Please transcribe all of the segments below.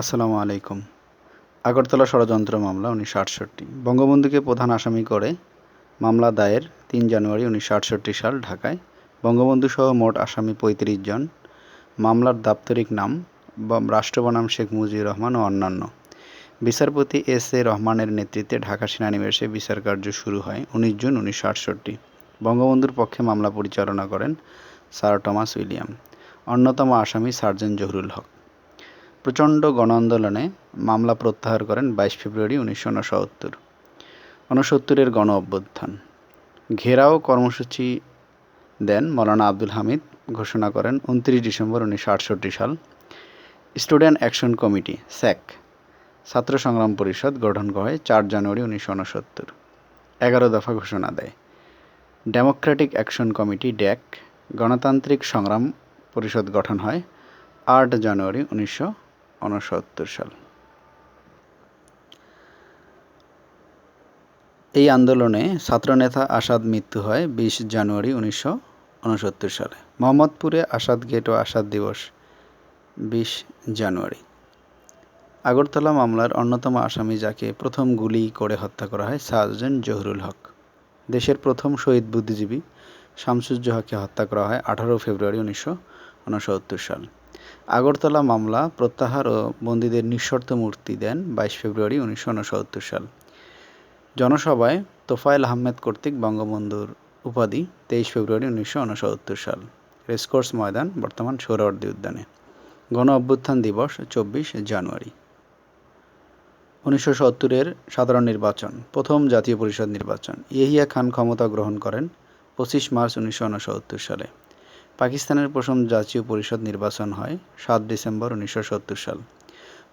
আসসালামু আলাইকুম। আগরতলা ষড়যন্ত্র মামলা উনিশশো আটষট্টি। বঙ্গবন্ধুকে প্রধান আসামি করে মামলা দায়ের তিন জানুয়ারি উনিশশো আটষট্টি সাল ঢাকায়। বঙ্গবন্ধু সহ মোট আসামি পঁয়ত্রিশ জন। মামলার দাপ্তরিক নাম রাষ্ট্র বনাম শেখ মুজিবুর রহমান ও অন্যান্য। বিচারপতি এস এ রহমানের নেতৃত্বে ঢাকা সেনানিবাসে বিচার কার্য শুরু হয় উনিশ জুন উনিশশো আটষট্টি। বঙ্গবন্ধুর পক্ষে মামলা পরিচালনা করেন স্যার টমাস উইলিয়াম। অন্যতম আসামি সার্জেন্ট জহুরুল হক। প্রচণ্ড গণ আন্দোলনে মামলা প্রত্যাহার করেন বাইশ ফেব্রুয়ারি উনিশশো উনসত্তর। উনসত্তরের গণ অভ্যুত্থান। ঘেরাও কর্মসূচি দেন মৌলানা আব্দুল হামিদ, ঘোষণা করেন উনত্রিশ ডিসেম্বর উনিশশো আটষট্টি সাল। স্টুডেন্ট অ্যাকশন কমিটি, স্যাক, ছাত্র সংগ্রাম পরিষদ গঠন হয় চার জানুয়ারি উনিশশো উনসত্তর। এগারো দফা ঘোষণা দেয়। ডেমোক্রেটিক অ্যাকশন কমিটি ড্যাক গণতান্ত্রিক সংগ্রাম পরিষদ গঠন হয় আট জানুয়ারি উনিশশো উনসত্তর সাল। এই আন্দোলনে ছাত্রনেতা আসাদ মৃত্যু হয় বিশ জানুয়ারি উনিশশো উনসত্তর সালে। মোহাম্মদপুরে আসাদ গেট ও আসাদ দিবস বিশ জানুয়ারি। আগরতলা মামলার অন্যতম আসামি যাকে প্রথম গুলি করে হত্যা করা হয় সার্জেন্ট জহুরুল হক। দেশের প্রথম শহীদ বুদ্ধিজীবী শামসুজ্জোহাকে হত্যা করা হয় আঠারো ফেব্রুয়ারি উনিশশো উনসত্তর সাল। আগরতলা মামলা প্রত্যাহার ও বন্দীদের নিঃশর্ত মুক্তি দেন বাইশ ফেব্রুয়ারি উনিশশো উনসত্তর সাল। জনসভায় তোফায়েল আহমেদ কর্তৃক বঙ্গবন্ধুর উপাধি তেইশ ফেব্রুয়ারি উনিশশো উনসত্তর সাল। রেসকোর্স ময়দান, বর্তমান সোহরাওয়ার্দী উদ্যানে। গণ অভ্যুত্থান দিবস, চব্বিশ জানুয়ারি। উনিশশো সত্তরের সাধারণ নির্বাচন, প্রথম জাতীয় পরিষদ নির্বাচন। ইহিয়া খান ক্ষমতা গ্রহণ করেন পঁচিশ মার্চ উনিশশো উনসত্তর সালে। পাকিস্তানের প্রথম জাতীয় পরিষদ নির্বাচন হয় সাত ডিসেম্বর উনিশশো সত্তর সাল।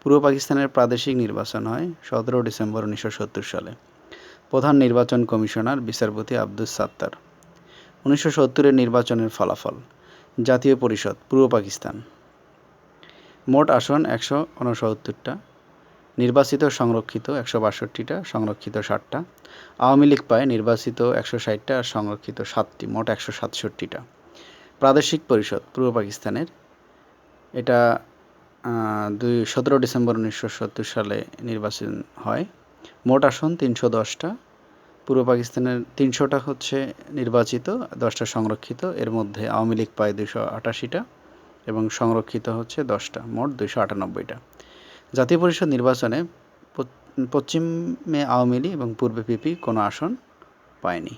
পূর্ব পাকিস্তানের প্রাদেশিক নির্বাচন হয় সতেরো ডিসেম্বর উনিশশো সত্তর সালে। প্রধান নির্বাচন কমিশনার বিচারপতি আব্দুস সাত্তার। উনিশশো সত্তরের নির্বাচনের ফলাফল, জাতীয় পরিষদ, পূর্ব পাকিস্তান। মোট আসন একশো উনসত্তরটা নির্বাচিত সংরক্ষিত একশো বাষট্টিটা, সংরক্ষিত ষাটটা। আওয়ামী লীগ পায় নির্বাচিত একশো ষাটটা আর সংরক্ষিত সাতটি, মোট একশো সাতষট্টিটা। প্রাদেশিক পরিষদ পূর্ব পাকিস্তানের। এটা দুই, সতেরো ডিসেম্বর উনিশশো সত্তর সালে নির্বাচন হয়। মোট আসন তিনশো দশটা। পূর্ব পাকিস্তানের তিনশোটা হচ্ছে নির্বাচিত, দশটা সংরক্ষিত। এর মধ্যে আওয়ামী লীগ পায় দুশো আটাশিটা এবং সংরক্ষিত হচ্ছে দশটা, মোট দুশো আটানব্বইটা। জাতীয় পরিষদ নির্বাচনে পশ্চিমে আওয়ামী লীগ এবং পূর্বে পিপি কোনো আসন পায়নি।